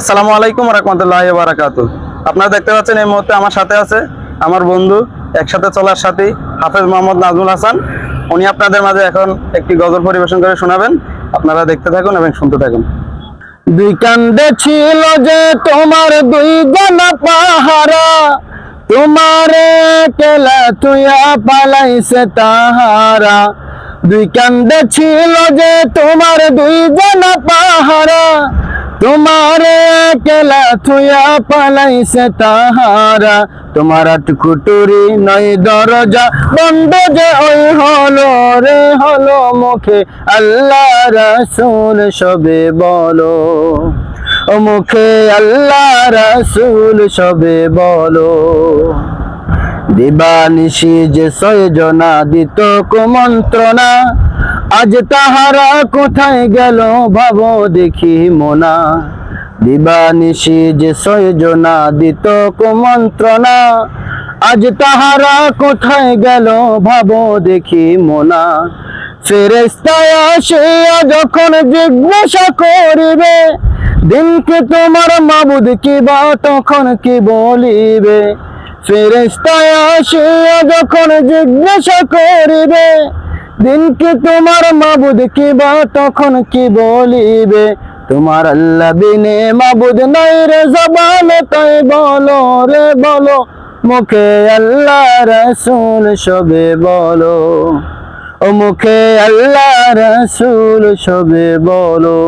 আসসালামু আলাইকুম রহমতুল্লাহ বারাকাত আপনারা দেখতে পাচ্ছেন এই মুহূর্তে আমার সাথে আছে আমার বন্ধু, একসাথে চলার সাথী হাফেজ মোহাম্মদ নাজমুল হাসান। উনি আপনাদের মাঝে এখন একটি গজল পরিবেশন করে শোনাবেন। আপনারা দেখতে থাকুন এবং শুনতে থাকুন। দুই কান্দে ছিল যে তোমার দুই জানা পাহারা, তোমারে কেলা তুইয়া পালাইছে তাহারা। দুই কান্দে ছিল যে তোমার দুই জানা পাহারা, তোমারে কেলা থুয়া পালাইছে তাহারা। তোমার টুকুটুরি নয় দরজা, বন্ধ যে ওই হলো রে, হলো মুখে আল্লাহ রাসুল, সবে বলো। ও মুখে আল্লাহ রাসুল, সবে বলো। দিবানিশি যে সয়জনা দিত কুমন্ত্রণা, আজ তাহারা কোথায় গেল ভাব দেখি মোনা। দিবানিশি যে সয়জনা দিত কুমন্ত্রণা, আজ তাহারা কোথায় গেল ভাব দেখি মোনা। ফেরেস্তায় আসিয়া যখন জিজ্ঞাসা করিবে, দিনকে তোমার মাবুদ কি বা, তখন কি বলিবে? ফেরেস্তায় আসিয়া যখন জিজ্ঞাসা করিবে দিনকে তোমার মাবুদ কি বা? তখন কি বলিবে, তোমার আল্লাহ বিনে মাবুদ নাই রে জবানে, তাই বলো রে, বলো। মুখে আল্লাহ রসুল সবে বলো। ও মুখে আল্লাহ রসুল সবে বলো।